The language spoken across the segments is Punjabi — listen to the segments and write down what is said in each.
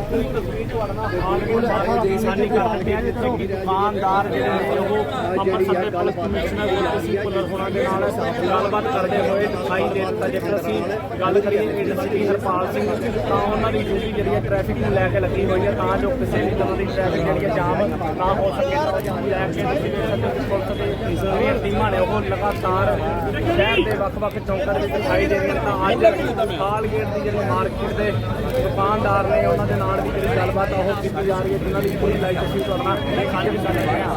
ਪੂਰੀ ਤਸਵੀਰ ਤੁਹਾਡਾ ਹਾਲ ਦੇ ਸਾਨੀ ਕਰਦੇ ਆ ਜਿੱਥੇ ਕਿ ਦੁਕਾਨਦਾਰ ਜਿਹੜੇ ਨੇ ਉਹ ਅੰਮ੍ਰਿਤਸਰ ਦੇ ਪੁਲਿਸ ਕਮਿਸ਼ਨਰ ਗੁਰਪ੍ਰੀਤ ਸਿੰਘ ਹੋਣਾ ਦੇ ਨਾਲ ਗੱਲਬਾਤ ਕਰਦੇ ਹੋਏ ਦਿਖਾਈ ਦੇ ਦਿੱਤਾ ਜੇਕਰ ਅਸੀਂ ਗੱਲ ਕਰੀਏ ਏਜੰਸੀ ਹਰਪਾਲ ਸਿੰਘ ਤਾਂ ਉਹਨਾਂ ਦੀ ਡਿਊਟੀ ਜਿਹੜੀ ਹੈ ਟ੍ਰੈਫਿਕ ਨੂੰ ਲੈ ਕੇ ਲੱਗੀ ਹੋਈ ਹੈ ਤਾਂ ਜੋ ਕਿਸੇ ਵੀ ਤਰ੍ਹਾਂ ਦੀ ਟ੍ਰੈਫਿਕ ਜਿਹੜੀ ਹੈ ਜਾਮ ਨਾ ਹੋ ਸਕੇ ਤਾਂ ਜਾਮ ਲੈ ਕੇ ਪੁਲਿਸ ਦੇ ਜਿਹੜੀਆਂ ਟੀਮਾਂ ਨੇ ਉਹ ਲਗਾਤਾਰ ਸ਼ਹਿਰ ਦੇ ਵੱਖ-ਵੱਖ ਚੌਂਕਾਂ ਦੇ ਵਿੱਚ ਦਿਖਾਈ ਦੇ ਰਹੀਆਂ ਤਾਂ ਅੱਜ ਕਾਲ ਗੇਟ ਦੀ ਜਿਹੜੀ ਮਾਰਕੀਟ ਦੇ ਦੁਕਾਨਦਾਰ ਨੇ ਉਹਨਾਂ ਦੇ ਨਾਲ ਵੀ ਜਿਹੜੀ ਗੱਲਬਾਤ ਆ ਉਹ ਕੀਤੀ ਜਾ ਰਹੀ ਹੈ ਜਿਨ੍ਹਾਂ ਦੀ ਪੂਰੀ ਲਾਈਵ ਤਸਵੀਰ ਤੁਹਾਡਾ ਸਾਂਝੀ ਕਰ ਰਹੇ ਹਾਂ।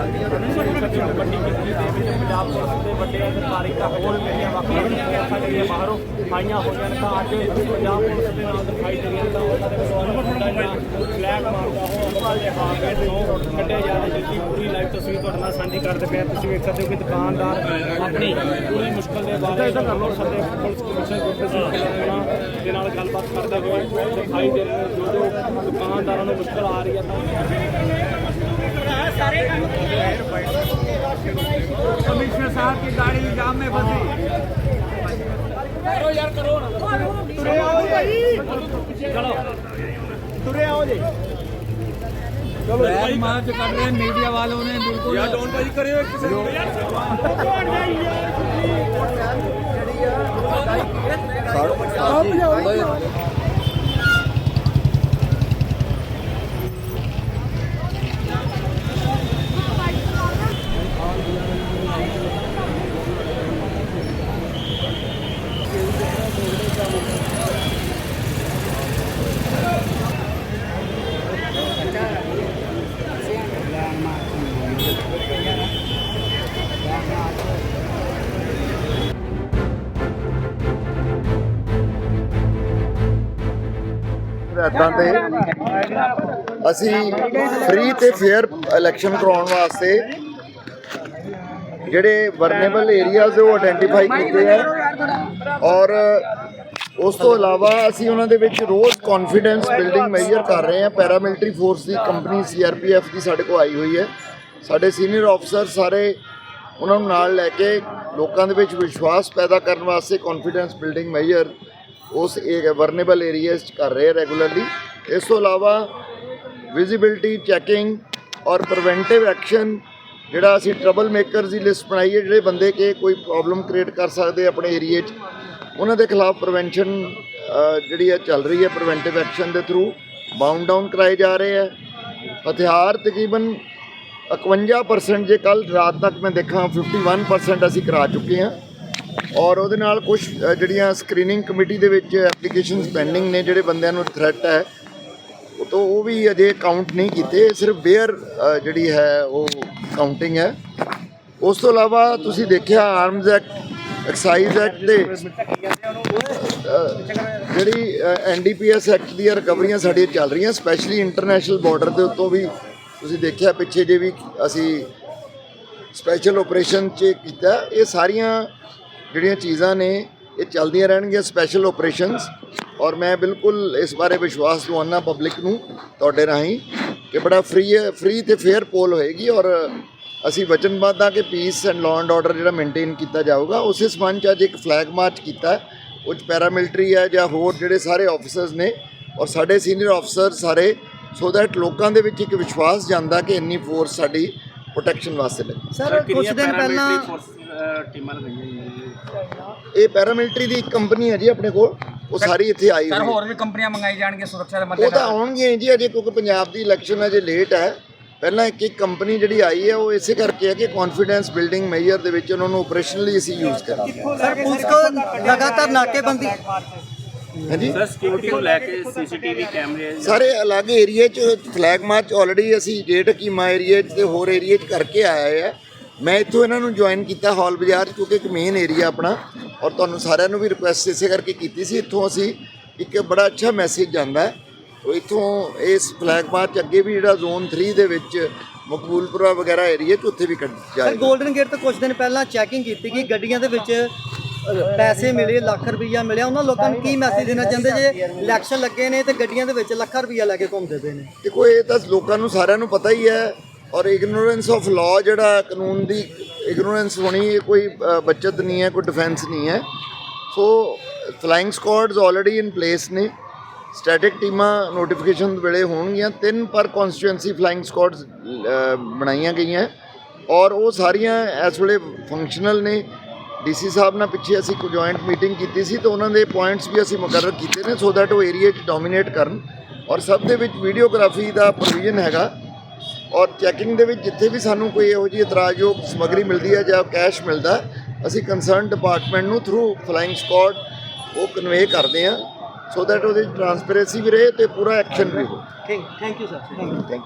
ਵੱਡੀ ਗਿਣਤੀ ਦੇ ਵਿੱਚ ਪੰਜਾਬ ਪੁਲਿਸ ਦੇ ਵੱਡੇ ਅਧਿਕਾਰੀ ਤਾਂ ਹੋਰ ਜਿਹੜੀਆਂ ਵੱਖ-ਵੱਖ ਸੰਸਥਾਵਾਂ ਜਿਹੜੀਆਂ ਬਾਹਰੋਂ ਆਈਆਂ ਹੋਈਆਂ ਨੇ ਤਾਂ ਅੱਜ ਪੰਜਾਬ ਪੁਲਿਸ ਦੇ ਨਾਲ ਦਿਖਾਈ ਦੇ ਰਹੀਆਂ ਨੇ ਤਾਂ ਉਹਨਾਂ ਦੇ ਵੱਲੋਂ ਮੁੰਡਾ ਜਿਹੜਾ ਫਲੈਗ ਮਾਰਦਾ ਉਹ ਅੰਮ੍ਰਿਤਸਰ ਦੇ ਹਾਫ ਤੋਂ ਕੱਢਿਆ ਜਾ ਰਿਹਾ ਜਿਸ ਦੀ ਪੂਰੀ ਲਾਈਵ ਤਸਵੀਰ ਤੁਹਾਡੇ ਨਾਲ ਸਾਂਝੀ ਕਰਦੇ ਪਏ ਹਾਂ। ਤੁਸੀਂ ਵੇਖ ਸਕਦੇ ਹੋ ਕਿ ਦੁਕਾਨਦਾਰ ਆਪਣੀ ਪੂਰੀ ਮੁਸ਼ਕਲ ਦੇ ਬਾਰੇ ਅੰਮ੍ਰਿਤਸਰ ਦੇ ਪੁਲਿਸ ਕਮਿਸ਼ਨਰ ਗੁਰਪ੍ਰੀਤ ਸਿੰਘ ਭੁੱਲਰ ਦੇ ਨਾਲ ਗੱਲਬਾਤ ਕਰਦੇ ਹੋਏ ਦਿਖਾਈ ਦੇ ਰਹੇ ਜੋ ਜੋ ਦੁਕਾਨਦਾਰਾਂ ਨੂੰ ਮੁਸ਼ਕਲ ਆ ਰਹੀ ਹੈ ਤਾਂ कमिश्नर साहब की गाड़ी जाम में फंसी बैग मार्च कर रहे हैं मीडिया वालों ने बिल्कुल या डोंट भाई करियो ਇਦਾਂ ਦੇ। ਅਸੀਂ ਫ੍ਰੀ ਤੇ ਫੇਅਰ ਇਲੈਕਸ਼ਨ ਕਰਾਉਣ ਵਾਸਤੇ ਜਿਹੜੇ ਵਰਨੇਬਲ ਏਰੀਆਜ਼ ਉਹ ਆਇਡੈਂਟੀਫਾਈ ਕੀਤੇ ਆ। ਔਰ ਉਸ ਤੋਂ ਇਲਾਵਾ ਅਸੀਂ ਉਹਨਾਂ ਦੇ ਵਿੱਚ ਰੋਜ਼ ਕੌਨਫੀਡੈਂਸ ਬਿਲਡਿੰਗ ਮੈਜ਼ਰ ਕਰ ਰਹੇ ਹਾਂ ਪੈਰਾਮਿਲਟਰੀ ਫੋਰਸ ਦੀ ਕੰਪਨੀ ਸੀਆਰਪੀਐਫ ਦੀ ਸਾਡੇ ਕੋਲ ਆਈ ਹੋਈ ਹੈ। ਸਾਡੇ ਸੀਨੀਅਰ ਅਫਸਰ ਸਾਰੇ ਉਹਨਾਂ ਨੂੰ ਨਾਲ ਲੈ ਕੇ ਲੋਕਾਂ ਦੇ ਵਿੱਚ ਵਿਸ਼ਵਾਸ ਪੈਦਾ ਕਰਨ ਵਾਸਤੇ ਕੌਨਫੀਡੈਂਸ ਬਿਲਡਿੰਗ ਮੈਜ਼ਰ ਉਸ ਵਰਨੇਬਲ ਏਰੀਆਜ਼ 'ਚ ਕਰ ਰਹੇ ਆ ਰੈਗੂਲਰਲੀ ਇਸ ਤੋਂ ਇਲਾਵਾ ਵਿਜ਼ਿਬਿਲਟੀ ਚੈਕਿੰਗ ਔਰ ਪ੍ਰੀਵੈਂਟਿਵ ਐਕਸ਼ਨ ਜਿਹੜਾ ਅਸੀਂ ਟਰਬਲ ਮੇਕਰਸ ਦੀ ਲਿਸਟ ਬਣਾਈ ਹੈ, ਜਿਹੜੇ ਬੰਦੇ ਕੇ ਕੋਈ ਪ੍ਰੋਬਲਮ ਕ੍ਰੀਏਟ ਕਰ ਸਕਦੇ ਆਪਣੇ ਏਰੀਏ 'ਚ, ਉਹਨਾਂ ਦੇ ਖਿਲਾਫ ਪ੍ਰੀਵੈਂਸ਼ਨ ਜਿਹੜੀ ਹੈ ਚੱਲ ਰਹੀ ਹੈ ਪ੍ਰੀਵੈਂਟਿਵ ਐਕਸ਼ਨ ਦੇ ਥਰੂ ਬਾਉਂਡ ਡਾਊਨ ਕਰਾਏ ਜਾ ਰਹੇ ਹੈ ਹਥਿਆਰ ਤਕਰੀਬਨ 51% ਜੇ ਕੱਲ ਰਾਤ ਤੱਕ ਮੈਂ ਦੇਖਾਂ 51% ਅਸੀਂ ਕਰਾ ਚੁੱਕੇ ਹਾਂ। ਔਰ ਉਹਦੇ ਨਾਲ ਕੁਝ ਜਿਹੜੀਆਂ ਸਕਰੀਨਿੰਗ ਕਮੇਟੀ ਦੇ ਵਿੱਚ ਐਪਲੀਕੇਸ਼ਨਸ ਪੈਂਡਿੰਗ ਨੇ ਜਿਹੜੇ ਬੰਦਿਆਂ ਨੂੰ ਥ੍ਰੈਟ ਹੈ ਉਹ ਤੋਂ ਉਹ ਵੀ ਅਜੇ ਕਾਊਂਟ ਨਹੀਂ ਕੀਤੇ ਸਿਰਫ ਬੇਅਰ ਜਿਹੜੀ ਹੈ ਉਹ ਕਾਊਂਟਿੰਗ ਹੈ। ਉਸ ਤੋਂ ਇਲਾਵਾ ਤੁਸੀਂ ਦੇਖਿਆ ਆਰਮਜ਼ ਐਕਟ ਐਕਸਾਈਜ਼ ਐਕਟ ਦੇ ਅ, ਜਿਹੜੀ ਐਨਡੀਪੀਐਸ ਐਕਟ ਦੀਆਂ ਰਿਕਵਰੀਆਂ ਸਾਡੀਆਂ ਚੱਲ ਰਹੀਆਂ ਸਪੈਸ਼ਲੀ ਇੰਟਰਨੈਸ਼ਨਲ ਬਾਰਡਰ ਦੇ ਉੱਤੋਂ ਵੀ ਤੁਸੀਂ ਦੇਖਿਆ ਪਿੱਛੇ ਜੇ ਵੀ ਅਸੀਂ ਸਪੈਸ਼ਲ ਆਪਰੇਸ਼ਨ 'ਚ ਕੀਤਾ ਇਹ ਸਾਰੀਆਂ ਜਿਹੜੀਆਂ ਚੀਜ਼ਾਂ ਨੇ ਇਹ ਚੱਲਦੀਆਂ ਰਹਿਣਗੀਆਂ ਸਪੈਸ਼ਲ ਆਪਰੇਸ਼ਨਸ ਔਰ ਮੈਂ ਬਿਲਕੁਲ ਇਸ ਬਾਰੇ ਵਿਸ਼ਵਾਸ ਦਵਾਨਾ ਪਬਲਿਕ ਨੂੰ ਤੁਹਾਡੇ ਰਾਹੀਂ ਕਿ ਬੜਾ ਫ੍ਰੀ ਫ੍ਰੀ ਤੇ ਫੇਅਰ ਪੋਲ ਹੋਏਗੀ ਔਰ ਅਸੀਂ ਵਚਨਬੱਧ ਹਾਂ ਕਿ peace and law and order ਜਿਹੜਾ ਮੇਨਟੇਨ ਕੀਤਾ ਜਾਊਗਾ ਉਸੇ ਸਬੰਧ 'ਚ ਅੱਜ ਇੱਕ ਫਲੈਗ ਮਾਰਚ ਕੀਤਾ ਹੈ। ਉਹ 'ਚ ਪੈਰਾਮਿਲਟਰੀ ਹੈ ਜਾਂ ਹੋਰ ਜਿਹੜੇ ਸਾਰੇ ਆਫੀਸਰਸ ਨੇ ਔਰ ਸਾਡੇ ਸੀਨੀਅਰ ਆਫੀਸਰ ਸਾਰੇ ਸੋ ਦੈਟ ਲੋਕਾਂ ਦੇ ਵਿੱਚ ਇੱਕ ਵਿਸ਼ਵਾਸ ਜਾਂਦਾ ਕਿ ਇੰਨੀ ਫੋਰਸ ਸਾਡੀ ਪ੍ਰੋਟੈਕਸ਼ਨ ਵਾਸਤੇ ਲੱਗੀ ਸਰ ਕੁਝ ਦਿਨ ਪਹਿਲਾਂ ਟੀਮਾਂ ਲਗਾਈਆਂ ਇਹ ਪੈਰਾਮਿਲਟਰੀ ਦੀ ਇੱਕ ਕੰਪਨੀ ਹੈ ਜੀ ਆਪਣੇ ਕੋਲ। ਉਹ ਸਾਰੀ ਇੱਥੇ ਆਈ ਸਰ ਹੋਈ ਹੈ। ਹੋਰ ਵੀ ਕੰਪਨੀਆਂ ਮੰਗਾਈ ਜਾਣਗੀਆਂ ਸੁਰੱਖਿਆ ਦੇ ਉਹ ਤਾਂ ਆਉਣਗੀਆਂ ਜੀ ਅਜੇ ਕਿਉਂਕਿ ਪੰਜਾਬ ਦੀ ਇਲੈਕਸ਼ਨ ਅਜੇ ਲੇਟ ਹੈ। ਪਹਿਲਾਂ ਇੱਕ ਇੱਕ ਕੰਪਨੀ ਜਿਹੜੀ ਆਈ ਹੈ ਉਹ ਇਸੇ ਕਰਕੇ ਹੈ ਕਿ ਕੌਨਫੀਡੈਂਸ ਬਿਲਡਿੰਗ ਮੇਜਰ ਦੇ ਵਿੱਚ ਉਹਨਾਂ ਨੂੰ ਆਪਰੇਸ਼ਨਲੀ ਅਸੀਂ ਯੂਜ਼ ਕਰਾਂਗੇ। ਸਰ ਪੁਲਿਸ ਕੋ ਲਗਾਤਾਰ ਨਾਕੇਬੰਦੀ? ਹਾਂਜੀ? ਸਰ ਸਿਕਿਉਰਿਟੀ ਨੂੰ ਲੈ ਕੇ ਸੀਸੀਟੀਵੀ ਕੈਮਰੇ ਸਾਰੇ ਅਲੱਗ ਏਰੀਏ 'ਚ ਫਲੈਗ ਮਾਰਚ ਆਲਰੇਡੀ ਅਸੀਂ ਜੇਠ ਕੀਮਾ ਏਰੀਏ 'ਚ ਤੇ ਹੋਰ ਏਰੀਏ 'ਚ ਕਰਕੇ ਆਏ ਆ। ਮੈਂ ਇੱਥੋਂ ਇਹਨਾਂ ਨੂੰ ਜੁਆਇਨ ਕੀਤਾ ਹਾਲ ਬਾਜ਼ਾਰ ਕਿਉਂਕਿ ਇੱਕ ਮੇਨ ਏਰੀਆ ਆਪਣਾ ਔਰ ਤੁਹਾਨੂੰ ਸਾਰਿਆਂ ਨੂੰ ਵੀ ਰਿਕੁਐਸਟ ਇਸੇ ਕਰਕੇ ਕੀਤੀ ਸੀ ਇੱਥੋਂ ਅਸੀਂ ਇੱਕ ਬੜਾ ਅੱਛਾ ਮੈਸੇਜ ਜਾਂਦਾ ਹੈ। ਉਹ ਇੱਥੋਂ ਇਸ ਫਲੈਗ ਮਾਰਚ ਅੱਗੇ ਵੀ ਜਿਹੜਾ ਜ਼ੋਨ 3 ਦੇ ਵਿੱਚ ਮਕਬੂਲਪੁਰਾ ਵਗੈਰਾ ਏਰੀਏ 'ਚ ਉੱਥੇ ਵੀ ਕੱਢ ਸਰ ਜਾਏਗਾ। 골ਡਨ ਗੇਟ ਤੋਂ ਕੁਝ ਦਿਨ ਪਹਿਲਾਂ ਚੈਕਿੰਗ ਕੀਤੀ ਗਈ ਗੱਡੀਆਂ ਦੇ ਵਿੱਚ ਪੈਸੇ ਮਿਲੇ ਲੱਖ ਰੁਪਈਆ ਮਿਲਿਆ। ਉਹਨਾਂ ਲੋਕਾਂ ਨੂੰ ਕੀ ਮੈਸੇਜ ਦੇਣਾ ਚਾਹੁੰਦੇ? ਜੇ ਇਲੈਕਸ਼ਨ ਲੱਗੇ ਨੇ ਤੇ ਗੱਡੀਆਂ ਦੇ ਵਿੱਚ ਲੱਖਾਂ ਰੁਪਈਆ ਲੈ ਕੇ ਘੁੰਮਦੇ ਪਏ ਨੇ। ਦੇਖੋ ਇਹ ਤਾਂ ਲੋਕਾਂ ਨੂੰ ਸਾਰਿਆਂ ਨੂੰ ਪਤਾ ਹੀ ਹੈ ਔਰ ਇਗਨੋਰੈਂਸ ਆਫ ਲਾਅ ਜਿਹੜਾ ਕਾਨੂੰਨ ਦੀ ਇਗਨੋਰੈਂਸ ਹੋਣੀ ਇਹ ਕੋਈ ਅ, ਬਚਤ ਨਹੀਂ ਹੈ ਕੋਈ ਡਿਫੈਂਸ ਨਹੀਂ ਹੈ। So flying squads already in place ਨੇ। ਸਟੈਟਿਕ ਟੀਮਾਂ ਨੋਟੀਫਿਕੇਸ਼ਨ ਵੇਲੇ ਹੋਣਗੀਆਂ। ਤਿੰਨ ਪਰ ਕਨਸਟੀਟੂਐਂਸੀ ਫਲਾਈਂਗ ਸਕੁਆਡਸ ਬਣਾਈਆਂ ਗਈਆਂ। ਔਰ ਉਹ ਸਾਰੀਆਂ ਇਸ ਵੇਲੇ ਫੰਕਸ਼ਨਲ ਨੇ। ਡੀਸੀ ਸਾਹਿਬ ਨਾਲ ਪਿੱਛੇ ਅਸੀਂ ਕੋਈ ਜੁਆਇੰਟ ਮੀਟਿੰਗ ਕੀਤੀ ਸੀ ਤਾਂ ਉਹਨਾਂ ਦੇ ਪੁਆਇੰਟਸ ਵੀ ਅਸੀਂ ਮੁਕਰਰ ਕੀਤੇ ਨੇ ਸੋ ਦੈਟ ਉਹ ਏਰੀਆ 'ਚ ਡੋਮੀਨੇਟ ਕਰਨ। ਔਰ ਸਭ ਦੇ ਵਿੱਚ ਵੀਡੀਓਗ੍ਰਾਫੀ ਦਾ ਪ੍ਰੋਵੀਜ਼ਨ ਹੈਗਾ। ਔਰ ਚੈਕਿੰਗ ਦੇ ਵਿੱਚ ਜਿੱਥੇ ਵੀ ਸਾਨੂੰ ਕੋਈ ਇਹੋ ਜਿਹੀ ਇਤਰਾਜ਼ਯੋਗ ਸਮੱਗਰੀ ਮਿਲਦੀ ਹੈ ਜਾਂ ਕੈਸ਼ ਮਿਲਦਾ ਅਸੀਂ ਕੰਸਰਨ ਡਿਪਾਰਟਮੈਂਟ ਨੂੰ ਥਰੂ ਫਲਾਈਂਗ ਸਕੁਆਡ ਉਹ ਕਨਵੇ ਕਰਦੇ ਹਾਂ ਸੋ ਦੈਟ ਉਹਦੇ ਟਰਾਂਸਪੇਰੈਂਸੀ ਵੀ ਰਹੇ ਤੇ ਪੂਰਾ ਐਕਸ਼ਨ ਵੀ ਹੋ ਥੈਂਕ ਯੂ ਸਰ ਥੈਂਕ